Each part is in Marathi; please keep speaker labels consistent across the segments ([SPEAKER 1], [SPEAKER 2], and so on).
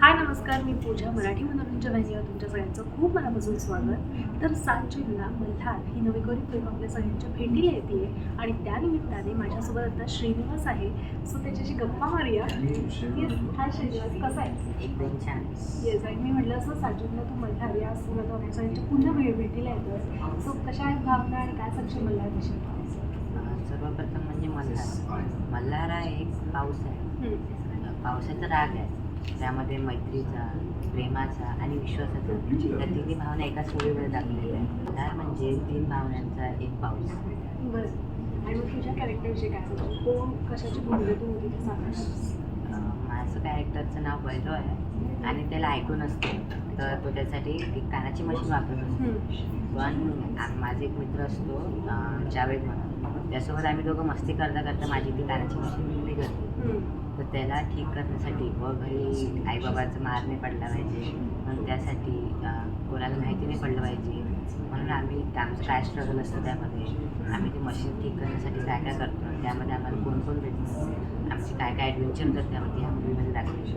[SPEAKER 1] हाय नमस्कार. मी पूजा मराठी मनोरंजन वाहिनीवर तुमच्या सगळ्यांचं खूप मनापासून स्वागत. तर सात जूनला मल्हार ही नवीकरी फिल्म आपल्या सगळ्यांच्या भेटीला येते आणि त्यानिमित्ताने माझ्यासोबत आता श्रीनिवास आहे. सो त्याच्याशी गप्पा मारूया. Yes hi Srinivas. कसा आहे
[SPEAKER 2] एकदम छान.
[SPEAKER 1] येस आणि मी म्हटलं असं सात जूनला तू मल्हार या सिनेमात आपल्या सगळ्यांच्या पुन्हा भेट भेटीला येतोस. सो कशा आहेत भावना आणि काय सांगशील मल्हारविषयी
[SPEAKER 2] सर्वप्रथम म्हणजे मल्हार. मल्हार हा एक पाऊस आहे. पावसाचा राग आहे. त्यामध्ये मैत्रीचा प्रेमाचा आणि विश्वासाचा या तिन्ही भावना एकाच वेळेवर दाखवलेल्या आहेत. मल्हार म्हणजे तीन भावनांचा एक पाऊस.
[SPEAKER 1] बरं. आणि मग तुझ्या कॅरेक्टरविषयी काय सांगशील? कोण कशाची भूमिका तू होती ते सांग
[SPEAKER 2] अं, माझं कॅरेक्टरचं नाव वैभव आहे आणि त्याला ऐकून असते. तर तो त्यासाठी एक कानाची मशीन वापरत असतो. पण माझा एक मित्र असतो जावेद म्हणून. त्यासोबत आम्ही दोघं मस्ती करता करता माझी ती कानाची मशीन निघाली तर त्याला ठीक करण्यासाठी व घरी आईबाबाचं मार नाही पडला पाहिजे. म्हणून त्यासाठी कोणाला माहिती नाही पडलं पाहिजे. म्हणून आम्ही आमचं काय स्ट्रगल असतं त्यामध्ये आम्ही ती मशीन ठीक करण्यासाठी काय काय करतो त्यामध्ये आम्हाला कोण कोण भेटतं? आमचे काय काय ॲडव्हेंचर होतात त्यामध्ये ह्या मूवीमध्ये दाखवले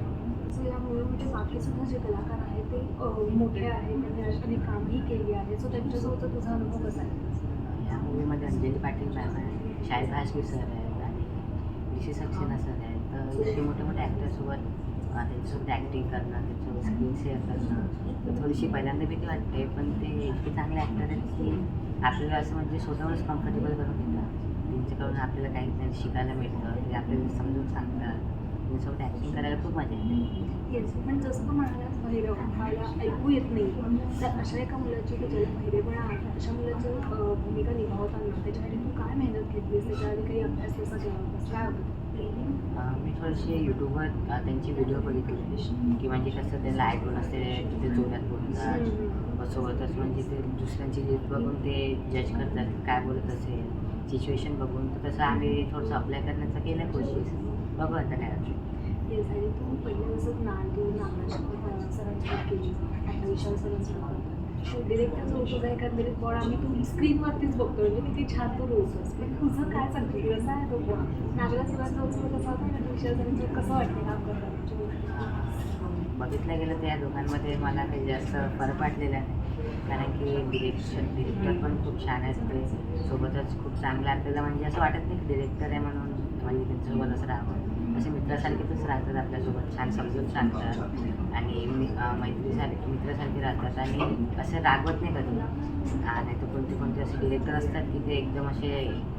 [SPEAKER 1] सो या मूवीमध्ये बाकी सुद्धा जे कलाकार आहेत ते मोठे आहेत त्यांनी अनेक कामही केली आहे सो त्यांच्यासोबतचा तुझा अनुभव कसा आहे?
[SPEAKER 2] ह्या मूवीमध्ये अंजली पाटील मॅम आहे शाहिद भास्कर सर आहेत आणि ऋषी सक्सेना सर आहेत. इतके मोठे मोठे ॲक्टरसोबत त्यांच्यासोबत ॲक्टिंग करणं त्यांच्यासोबत स्क्रीन शेअर करणं तर थोडीशी पहिल्यांदा भीती वाटते पण ते इतके चांगले ॲक्टर आहेत की आपल्याला असं म्हणजे स्वतःवरच कम्फर्टेबल करून देतात त्यांच्याकडून आपल्याला काही शिकायला मिळतं ते आपल्याला समजून सांगतात. त्यांच्यासोबत ॲक्टिंग करायला खूप मजा येते.
[SPEAKER 1] येस पण जसं तू म्हणालास भैरव मला ऐकू येत नाही. तर अशा एका मुलाची की ज्याला भैरेपणा आहे अशा मुलाची भूमिका निभावताना त्याच्यासाठी तू काय मेहनत घेतलीस? त्याच्याआधी काही अभ्यास कसा केला होतास काय होतं
[SPEAKER 2] मी थोडेसे यूट्यूबवर त्यांचे व्हिडिओ बघितले की म्हणजे कसं त्याला ऐकून असते तिथे जोरात बोलतात. सोबतच म्हणजे ते दुसऱ्यांची रीत बघून ते जज करतात काय बोलत असेल. सिच्युएशन बघून. तर तसं आम्ही थोडंसं अप्लाय करण्याचा केलं कोशिश. बघू आता काय.
[SPEAKER 1] येस आणि तू पहिल्या नागराज सरांसोबत केली आता विशाल डिरेक्टर जो तुझा एकंदरीत बॉड आम्ही तू स्क्रीनवरतीच बघतो म्हणजे किती छान तो रोजच पण तुझं काय सांगतो की कसं आहे तो बॉड नागराज सरांचा उत्सव कसा होता? आणि विशाल कसं वाटतं काम करताना?
[SPEAKER 2] बघितलं गेलं तर या दोघांमध्ये मला काही जास्त फरक वाटलेला नाही. कारण की डिरेक्शन डिरेक्टर पण खूप छान असते सोबतच खूप चांगलं आपल्याला म्हणजे असं वाटत नाही डिरेक्टर आहे म्हणून म्हणजे त्यांच्यासोबतच राहावं. असे मित्रासारखेच राहतात आपल्यासोबत छान समजून सांगतात. आणि मैत्रीसारखे मित्रासारखे राहतात. आणि असं रागवत नाही कधी. नाही तर कोणते कोणते असे डिरेक्टर असतात की ते एकदम असे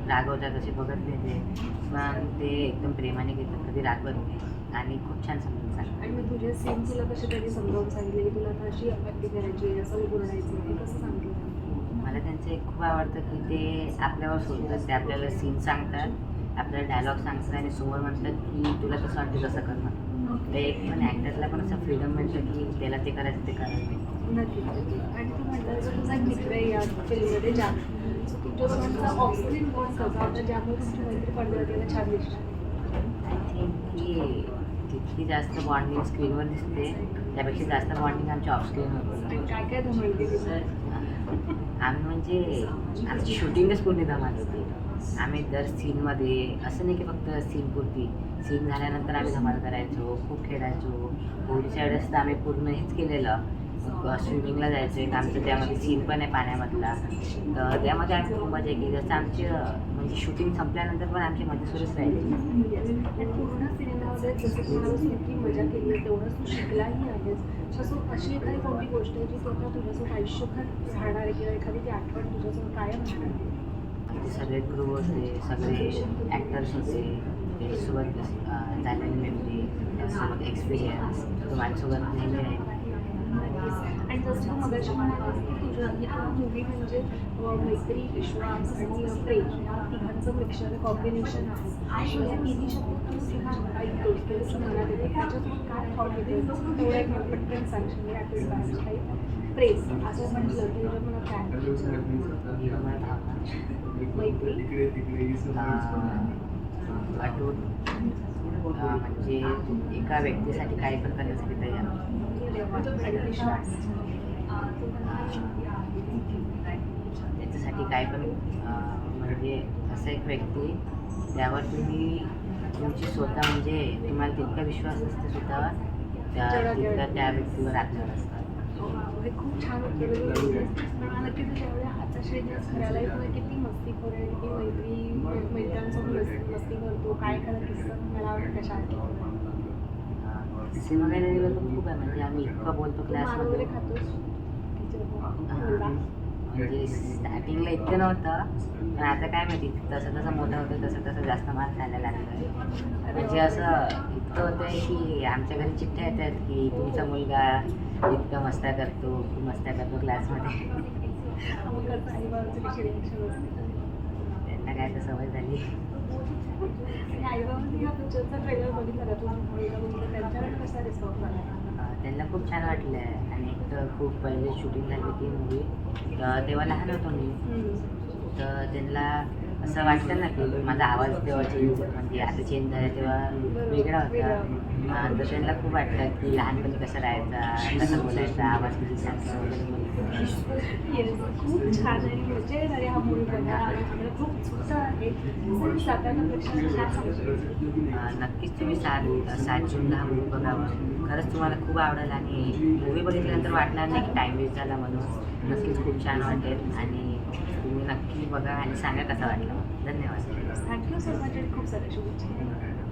[SPEAKER 2] रागवतात असे बघत नाही ते. पण ते एकदम प्रेमाने घेतात कधी रागवत नाही. आणि खूप छान समजून सांगतात.
[SPEAKER 1] आणि मग तुझे सीन तुला कसे त्यांनी समजावून सांगितले की तुला आता अशी करायची असं बोलायचं कसं सांगितलं
[SPEAKER 2] मला त्यांचं एक खूप आवडतं की ते आपल्यावर सोडतात ते आपल्याला सीन सांगतात. आपल्याला डायलॉग सांगतात आणि समोर म्हणतात की तुला कसं वाटतं तसं करणार ते एक पण ॲक्टरला पण असं फ्रीडम मिळतं की त्याला ते करायचं ते करायचं.
[SPEAKER 1] नक्की आणि तू तुझा मित्र या फिल्ममध्ये होता ज्यामुळे तुमची मैत्री छान
[SPEAKER 2] आय थिंक की जितकी जास्त बॉन्डिंग स्क्रीनवर दिसते त्यापेक्षा जास्त बॉन्डिंग आमच्या ऑफस्क्रीन होते.
[SPEAKER 1] आणि काय काय धमाल केली? सर
[SPEAKER 2] आम्ही म्हणजे आमची शूटिंगच पूर्ण धमाल होती. आम्ही दर सीनमध्ये असं नाही की फक्त सीन पुरती सीन झाल्यानंतर आम्ही धमाल करायचो खूप खेळायचो. होळीच्या वेळेस तर आम्ही पूर्ण हेच केलेलं. स्विमिंगला जायचं एक आमचं त्यामध्ये सीन पण आहे पाण्यामधला. तर त्यामध्ये आम्ही खूप मजा केली. जसं आमची म्हणजे शूटिंग संपल्यानंतर पण आमची मजा सुरूच राहिली.
[SPEAKER 1] पूर्ण सिनेमामध्ये जसं इतकी मजा केली तेवढंच तू शिकलाही आहेस. अशी एखादी कोणती गोष्ट आहे जी स्वतः तुझ्यासोबत आयुष्यभर राहणार आहे किंवा एखादी ती आठवण तुझ्यासोबत कायम राहणार आहे
[SPEAKER 2] सगळे क्रू होते सगळे ॲक्टर्स होते त्याच्यासोबत झालेली मेमरी त्यासोबत एक्सपिरियन्स तो माझ्यासोबत नेहमी राहील
[SPEAKER 1] आणि जसं तू मगाशी म्हणालास की तुझ्या या मूवी म्हणजे मैत्री विश्वास आणि प्रेम या तिघांचं मिक्सर कॉम्बिनेशन आहे. सो या तिन्ही शब्द तू जेव्हा ऐकतोस किंवा मनात येते त्याच्यातून काय थॉट येते? तेवढं एक मला पटकन सांगशील मी बाहेर काही प्रेम असं म्हटलं की मनात काय?
[SPEAKER 2] अं, अटूट अं, म्हणजे एका व्यक्तीसाठी काही पण करण्यासाठी तयार.
[SPEAKER 1] आणि विश्वास
[SPEAKER 2] त्याच्यासाठी काय पण म्हणजे असं एक व्यक्ती त्यावर तुम्ही तुमची स्वतः म्हणजे तुम्हाला तितका विश्वास असतो स्वतःवर त्या
[SPEAKER 1] वेळ.
[SPEAKER 2] त्या व्यक्तीवर आधार असतात.
[SPEAKER 1] हे खूप छान मला खऱ्याला येतो किती मस्ती किती मैत्री मस्ती मस्ती करतो काय किस्सा मला आवडत कशा
[SPEAKER 2] किस्से वगैरे खूप आहे म्हणजे आम्ही इतकं बोलतो क्लासमध्ये. म्हणजे स्टार्टिंगला इतकं नव्हतं पण आता काय माहिती तसं तसं मोठं होतं तसं तसं जास्त मार्क खायला लागतं म्हणजे असं इतकं होतं की आमच्या घरी चिठ्ठ्या येतात की तुमचा मुलगा इतकं मस्त्या करतो खूप मस्त्या करतो क्लासमध्ये त्यांना काय तर सवय झाली? त्यांना खूप छान वाटलं. आणि एक तर खूप पहिले शूटिंग झाली होती मूवी तर तेव्हा लहान होतो मी. तर त्यांना असं वाटतं ना की माझा आवाज तेव्हा चेंज म्हणजे आता चेंज झाला तेव्हा वेगळा होता. त्यांना खूप वाटतं की लहानपणी कसं राहायचा कसं बोलायचा आवाज किती.
[SPEAKER 1] येस खूप छान आणि मजा येणार हा मूवी बघायला खूप आहे.
[SPEAKER 2] नक्कीच तुम्ही सात सात जूनला हा मूवी बघावा. खरंच तुम्हाला खूप आवडेल आणि मूवी बघितल्यानंतर वाटणार नाही की टाईम वेस्ट झाला म्हणून. नक्कीच खूप छान वाटेल आणि तुम्ही नक्की बघा आणि सांगा कसं वाटलं. धन्यवाद.
[SPEAKER 1] थँक्यू सो मच खूप साऱ्या शुभेच्छा.